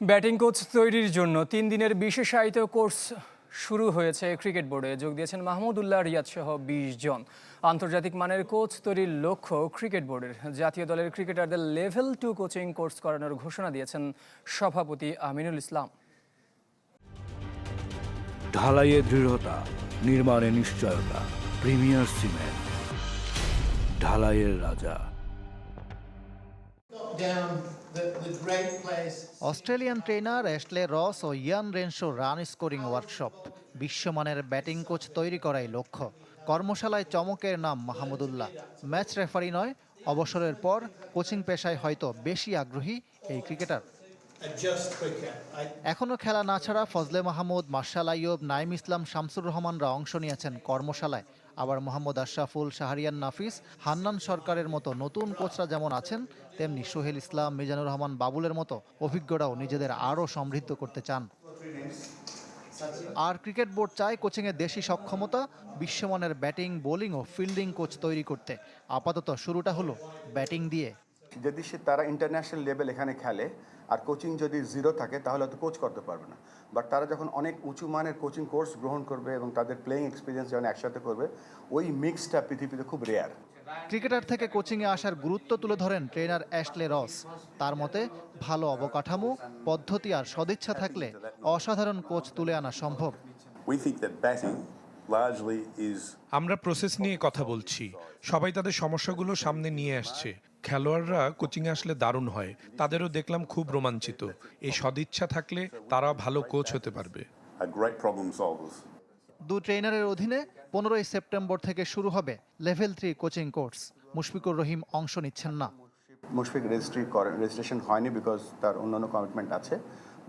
Batting coach তৈরির জন্য তিন দিনের বিশেষায়িত কোর্স শুরু হয়েছে ক্রিকেট বোর্ডে। যোগ দিয়েছেন মাহমুদুল্লাহ রিয়াদ সহ বিশ জন। আন্তর্জাতিক মানের কোচ তৈরির লক্ষ্য ক্রিকেট বোর্ডের। জাতীয় দলের ক্রিকেটারদের লেভেল টু কোচিং কোর্স করানোর ঘোষণা দিয়েছেন সভাপতি আমিনুল ইসলাম। ঢালাইয়ে দৃঢ়তা নির্মাণে নিশ্চয়তা প্রিমিয়ার সিমেন্ট ঢালাইয়ের রাজা। অস্ট্রেলিয়ান ট্রেনার অ্যাশলে রস ও Ian Renshaw run scoring workshop বিশ্বমানের ব্যাটিং কোচ তৈরি করাই লক্ষ্য। কর্মশালায় চমকের নাম মাহমুদুল্লাহ ম্যাচ রেফারি নয়, অবসরের পর কোচিং পেশায় হয়তো বেশি আগ্রহী এই ক্রিকেটার এখনও খেলা না ছাড়া ফজলে মাহমুদ, মার্শাল আইয়ুব নাইম ইসলাম, শামসুর রহমানরা অংশ নিয়েছেন কর্মশালায়। আবার মোহাম্মদ আশরাফুল শাহরিয়ান নাফিস, হান্নান সরকারের মতো নতুন কোচরা যেমন আছেন, তেমনি সোহেল ইসলাম, মিজানুর রহমান বাবুলের মতো অভিজ্ঞরাও নিজেদের আরও সমৃদ্ধ করতে চান। আর ক্রিকেট বোর্ড চায় কোচিংয়ে দেশি সক্ষমতা, বিশ্বমানের ব্যাটিং, বোলিং ও ফিল্ডিং কোচ তৈরি করতে। আপাতত শুরুটা হলো ব্যাটিং দিয়ে। যদি সে তারা ইন্টারন্যাশনাল লেভেল এখানে খেলে আর কোচিং যদি জিরো থাকে তাহলে হয়তো কোচ করতে পারবে না। বাট তারা যখন অনেক উঁচু মানের কোচিং কোর্স গ্রহণ করবে এবং তাদের প্লেয়িং এক্সপিরিয়েন্স যখন একসাথে করবে ওই মিক্সটা পৃথিবীতে খুব রেয়ার ক্রিকেটার থেকে কোচিংয়ে আসার গুরুত্ব তুলে ধরেন ট্রেনার অ্যাশলে রস তার মতে ভালো অবকাঠামো পদ্ধতি আর সদিচ্ছা থাকলে অসাধারণ কোচ তুলে আনা সম্ভব। আমরা প্রসেস নিয়ে কথা বলছি। সবাই তাদের সমস্যাগুলো সামনে নিয়ে আসছে। খেলোয়াড়রা কোচিংয়ে আসলে দারুণ হয়। তাদেরও দেখলাম খুব রোমাঞ্চিত। এই সদিচ্ছা থাকলে তারা ভালো কোচ হতে পারবে. দু ট্রেনারের অধীনে পনেরোই সেপ্টেম্বর থেকে শুরু হবে level three coaching course. Mushfiqur Rahim অংশ নিচ্ছেন না। মুশফিক রেজিস্ট্রি করেন রেজিস্ট্রেশন হয়নি বিকজ তার অন্যান্য কমিটমেন্ট আছে।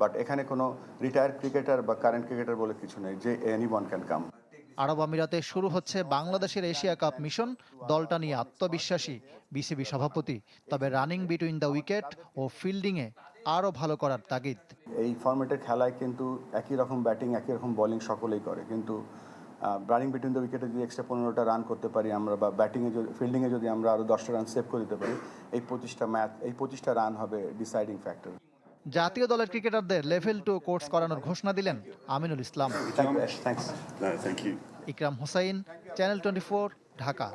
বাট এখানে কোনো রিটায়ার্ড ক্রিকেটার বা কারেন্ট ক্রিকেটার বলে কিছু নেই যে এনি ওয়ান ক্যান কাম আরব আমিরাতে শুরু হচ্ছে বাংলাদেশের এশিয়া কাপ মিশন দলটা নিয়ে আত্মবিশ্বাসী বিসিবি সভাপতি। তবে রানিং বিটুইন দ্য উইকেট ও ফিল্ডিংয়ে আরও ভালো করার তাগিদ। এই ফর্মেটের খেলায় কিন্তু একই রকম ব্যাটিং একই রকম বোলিং সকলেই করে। কিন্তু রানিং বিটুইন দ্য উইকেটে যদি এক্সট্রা পনেরোটা রান করতে পারি আমরা বা ব্যাটিংয়ে যদি ফিল্ডিংয়ে যদি আমরা আরও দশটা রান সেভ করে দিতে পারি এই পঁচিশটা ম্যাচ এই পঁচিশটা রান হবে ডিসাইডিং ফ্যাক্টর জাতীয় দলের ক্রিকেটারদের লেভেল টু কোর্স করানোর ঘোষণা দিলেন আমিনুল ইসলাম। Ikram Hossain channel twenty Dhaka.